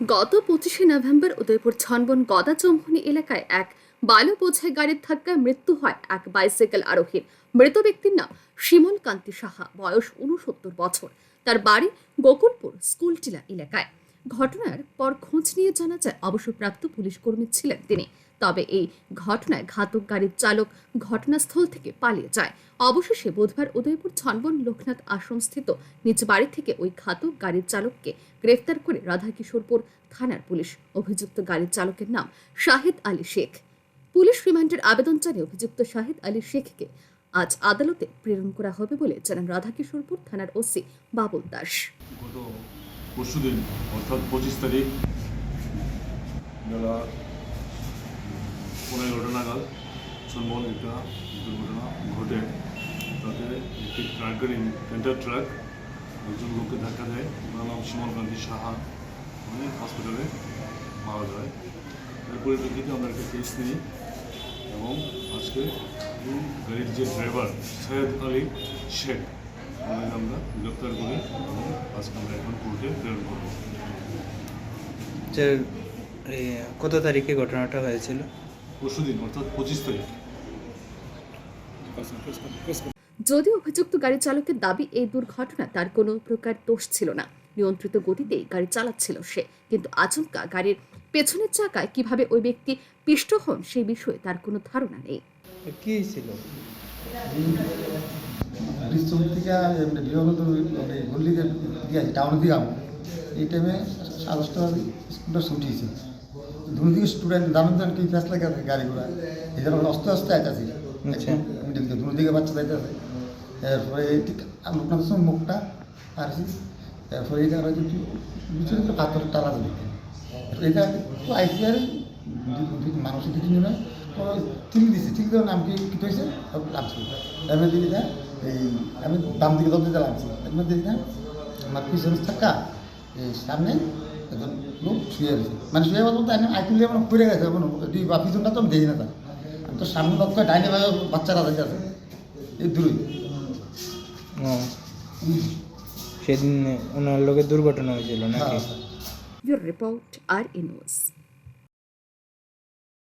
গত পঁচিশে নভেম্বর উদয়পুর ছনবন গদা চৌমুহনী এলাকায় এক বালু বোঝাই গাড়ির ধাক্কায় মৃত্যু হয় এক বাইসাইকেল আরোহীর। মৃত ব্যক্তির নাম শিমল কান্তি সাহা, বয়স উনসত্তর বছর। তার বাড়ি গোকুলপুর স্কুলটিলা এলাকায়। ঘটনার পর খোঁজ নিয়ে জানা যায়, অবসরপ্রাপ্ত পুলিশ কর্মী ছিলেন তিনি। তবে এই ঘটনায় ঘাতক গাড়ির চালক ঘটনাস্থল থেকে পালিয়ে যায়। অবশেষে বুধবার উদয়পুর ছনবন লোকনাথ আশ্রমস্থিত নিজ বাড়ি থেকে ওই ঘাতক গাড়ির চালককে গ্রেফতার করে রাধাকিশোরপুর থানার পুলিশ অভিযুক্ত গাড়ির চালকের নাম শাহিদ আলী শেখ। পুলিশ রিমান্ডের আবেদন জানিয়ে অভিযুক্ত শাহিদ আলী শেখকে আজ আদালতে প্রেরণ করা হবে বলে জানান রাধাকিশোরপুর থানার ওসি বাবুল দাস। গত পরশু অর্থাৎ পঁচিশ তারিখ, বেলা পনেরোটা নাগাদ চন্মন একটা দুর্ঘটনা ঘটে। তাতে একটি ট্রাক গাড়ি টেন্টার ট্রাক, একজন লোককে ধাক্কা দেয়। ওনার নাম সুমন কান্তি সাহা। উনি হসপিটালে মারা যায়। এর পরিপ্রেক্ষিতে আমরা একটা কেস নিই এবং আজকে গাড়ির যে ড্রাইভার সৈয়দ আলী শেখ, ওনাকে আমরা গ্রেপ্তার করি এবং আজকে আমরা এখন কোর্টে প্রেরণ করব। কত তারিখে ঘটনাটা হয়েছিল? পরশু দিন অর্থাৎ পঁচিশ তারিখ। যদিও অভিযুক্ত গাড়ি চালকের দাবি এই দুর্ঘটনা তার কোনো প্রকার দোষ ছিল না। নিয়ন্ত্রিত গতিতে গাড়ি চালাচ্ছিল সে। কিন্তু আচমকা গাড়ির পেছনের চাকায় কীভাবে ওই ব্যক্তি পিষ্ট হন সেই বিষয়ে তার কোনো ধারণা নেই। কি ছিল মানে এই টাইমে সাড়ে স্কুলটা ছুটিয়েছে দুই দিকে স্টুডেন্ট জানেন তো কি ফ্যাস লাগে গাড়ি ঘোড়া? এই জন্য আস্তে আস্তে আইতাছি। আচ্ছা। মিডিল দিকে দুই দিকে বাচ্চা যাইতেছে এরপরে এই ঠিক আপনার সঙ্গে মুখটা আর এরপরে যদি পিছনে তো পাথরের টালা দিকে এটা তো আইসি আর মানুষের দিকে নিয়ে তো চিলি দিছে চিলি দেওয়ার নাম কি হয়েছে লাভছি এমনি দিকে যা এই আমি বাম দিকে দম দিতে লাগছি এমনি দিকে আমার পিছনে থাকা এই সামনে একজন লোক শুয়ে আছে। মানে শুয়ে বলতে আমি আইকুলি আমার পড়ে গেছে এখন দুই বা পিছনটা তো আমি দেখি না আমি তো সামনে লক্ষ্য ডাইনে ভাবে বাচ্চারা দেখে আছে। এই দূরই ও সেদিন ওনার লোকের দুর্ঘটনা হয়েছিল নাকি রিপোর্ট আর.